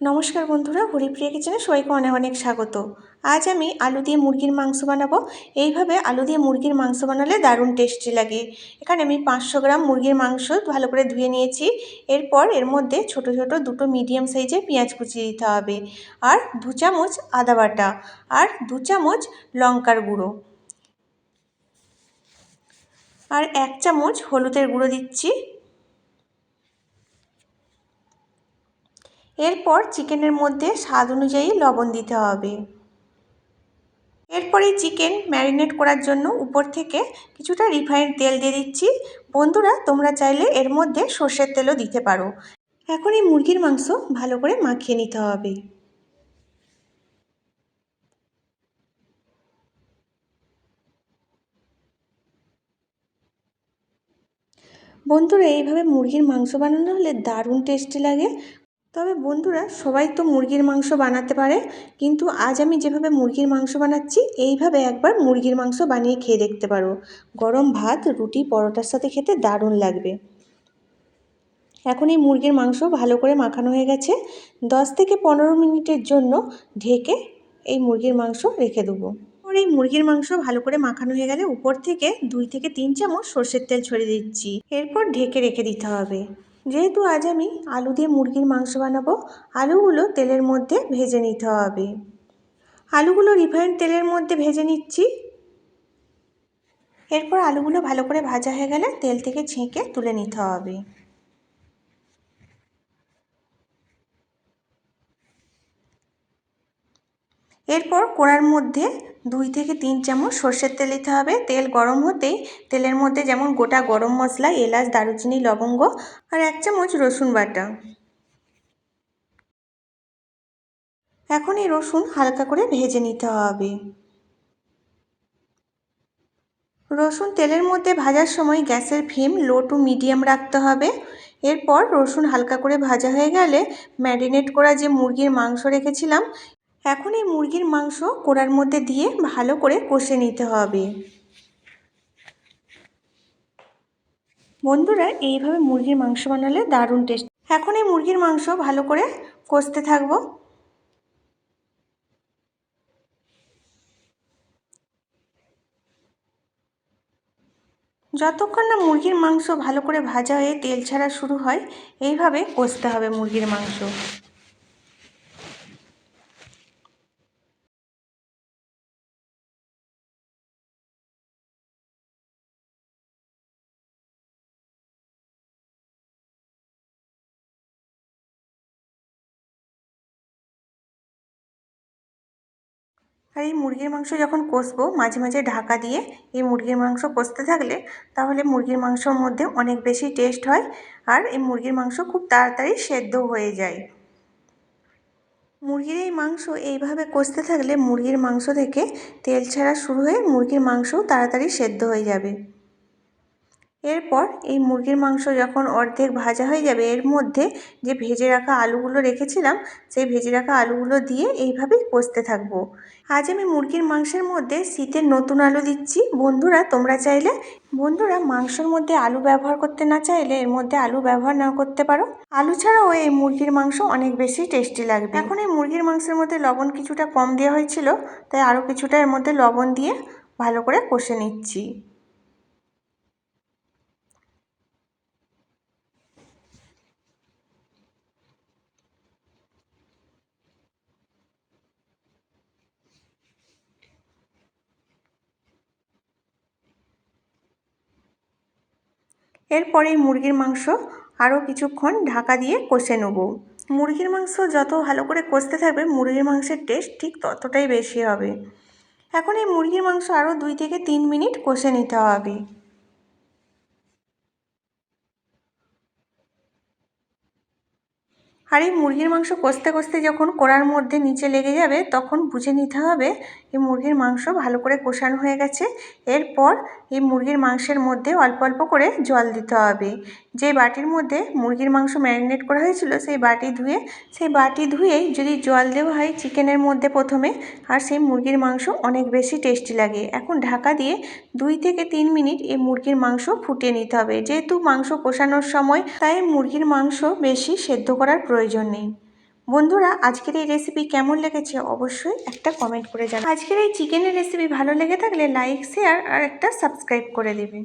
নমস্কার বন্ধুরা, হরিপ্রিয়া কিচেনে সবাইকে অনেক অনেক স্বাগত। আজ আমি আলু দিয়ে মুরগির মাংস বানাবো। এইভাবে আলু দিয়ে মুরগির মাংস বানালে দারুণ টেস্টি লাগে। এখানে আমি পাঁচশো গ্রাম মুরগির মাংস ভালো করে ধুয়ে নিয়েছি। এরপর এর মধ্যে ছোট ছোট দুটো মিডিয়াম সাইজের পেঁয়াজ কুচি দিতে হবে আর দু চামচ আদা বাটা আর দু চামচ লঙ্কার গুঁড়ো। আর এক চামচ হলুদের গুঁড়ো দিচ্ছি। এরপর চিকেনের মধ্যে স্বাদ অনুযায়ী লবণ দিতে হবে। এরপর চিকেন ম্যারিনেট করার জন্য উপর থেকে কিছুটা রিফাইন্ড তেল দিয়ে দিচ্ছি। বন্ধুরা, তোমরা চাইলে এর মধ্যে সর্ষের তেলও দিতে পারো। এখন এই মুরগির মাংস ভালো করে মাখিয়ে নিতে হবে। বন্ধুরা, এইভাবে মুরগির মাংস বানানো হলে দারুণ টেস্টি লাগে। তবে বন্ধুরা, সবাই তো মুরগির মাংস বানাতে পারে, কিন্তু আজ আমি যেভাবে মুরগির মাংস বানাচ্ছি, এইভাবে একবার মুরগির মাংস বানিয়ে খেয়ে দেখতে পারো। গরম ভাত, রুটি, পরোটার সাথে খেতে দারুণ লাগবে। এখন এই মুরগির মাংস ভালো করে মাখানো হয়ে গেছে। দশ থেকে পনেরো মিনিটের জন্য ঢেকে এই মুরগির মাংস রেখে দেবো। আর এই মুরগির মাংস ভালো করে মাখানো হয়ে গেলে উপর থেকে দুই থেকে তিন চামচ সর্ষের তেল ছড়িয়ে দিচ্ছি। এরপর ঢেকে রেখে দিতে হবে। যেহেতু আজ আমি আলু দিয়ে মুরগির মাংস বানাবো, আলুগুলো তেলের মধ্যে ভেজে নিতে হবে। আলুগুলো রিফাইন্ড তেলের মধ্যে ভেজে নিচ্ছি। এরপর আলুগুলো ভালো করে ভাজা হয়ে গেলে তেল থেকে ছেঁকে তুলে নিতে হবে। এরপর কোড়ার মধ্যে দুই থেকে তিন চামচ সর্ষের তেল দিতে হবে। তেল গরম হতেই তেলের মধ্যে যেমন গোটা গরম মশলা, এলাচ, দারুচিনি, লবঙ্গ আর এক চামচ রসুন বাটা। এখন এই রসুন হালকা করে ভেজে নিতে হবে। রসুন তেলের মধ্যে ভাজার সময় গ্যাসের ফ্লেম লো টু মিডিয়াম রাখতে হবে। এরপর রসুন হালকা করে ভাজা হয়ে গেলে ম্যারিনেট করা যে মুরগির মাংস রেখেছিলাম এখন এই মুরগির মাংস কোড়ার মধ্যে দিয়ে ভালো করে কষে নিতে হবে। বন্ধুরা, এইভাবে মুরগির মাংস বানালে দারুণ টেস্ট। এখন এই মুরগির মাংস ভালো করে কষতে থাকব। যতক্ষণ না মুরগির মাংস ভালো করে ভাজা হয়ে তেল ছাড়া শুরু হয়, এইভাবে কষতে হবে মুরগির মাংস। আর এই মুরগির মাংস যখন কষবো, মাঝে মাঝে ঢাকা দিয়ে এই মুরগির মাংস কষতে থাকলে তাহলে মুরগির মাংসর মধ্যে অনেক বেশি টেস্ট হয় আর এই মুরগির মাংস খুব তাড়াতাড়ি সেদ্ধ হয়ে যায়। মুরগির এই মাংস এইভাবে কষতে থাকলে মুরগির মাংস থেকে তেল ছাড়া শুরু হয়ে মুরগির মাংসও তাড়াতাড়ি সেদ্ধ হয়ে যাবে। এরপর এই মুরগির মাংস যখন অর্ধেক ভাজা হয়ে যাবে, এর মধ্যে যে ভেজে রাখা আলুগুলো রেখেছিলাম, সেই ভেজে রাখা আলুগুলো দিয়ে এইভাবেই কষতে থাকব। আজ আমি মুরগির মাংসের মধ্যে শীতের নতুন আলু দিচ্ছি। বন্ধুরা, তোমরা চাইলে, বন্ধুরা, মাংসর মধ্যে আলু ব্যবহার করতে না চাইলে এর মধ্যে আলু ব্যবহার না করতে পারো। আলু ছাড়াও এই মুরগির মাংস অনেক বেশি টেস্টি লাগবে। এখন এই মুরগির মাংসের মধ্যে লবণ কিছুটা কম দেওয়া হয়েছিল, তাই আরও কিছুটা এর মধ্যে লবণ দিয়ে ভালো করে কষে নিচ্ছি। এরপরে মুরগির মাংস আরও কিছুক্ষণ ঢাকা দিয়ে কষে নেব। মুরগির মাংস যত ভালো করে কষতে থাকবে, মুরগির মাংসের টেস্ট ঠিক ততটাই বেশি হবে। এখন এই মুরগির মাংস আরও দুই থেকে তিন মিনিট কষে নিতে হবে। আর এই মুরগির মাংস কষতে কষতে যখন কড়ার মধ্যে নিচে লেগে যাবে, তখন বুঝে নিতে হবে এই মুরগির মাংস ভালো করে কষানো হয়ে গেছে। এরপর এই মুরগির মাংসের মধ্যে অল্প অল্প করে জল দিতে হবে। যে বাটির মধ্যে মুরগির মাংস ম্যারিনেট করা হয়েছিল, সেই বাটি ধুয়ে, সেই বাটি ধুয়েই যদি জল দেওয়া হয় চিকেনের মধ্যে প্রথমে, আর সেই মুরগির মাংস অনেক বেশি টেস্টি লাগে। এখন ঢাকা দিয়ে দুই থেকে তিন মিনিট এই মুরগির মাংস ফুটিয়ে নিতে হবে। যেহেতু মাংস কষানোর সময়, তাই মুরগির মাংস বেশি সেদ্ধ করার প্রয়োজন নেই। বন্ধুরা, আজকের এই রেসিপি কেমন লেগেছে অবশ্যই একটা কমেন্ট করে জানান আজকের এই চিকেনের রেসিপি ভালো লেগে থাকলে লাইক শেয়ার আর একটা সাবস্ক্রাইব করে দেবেন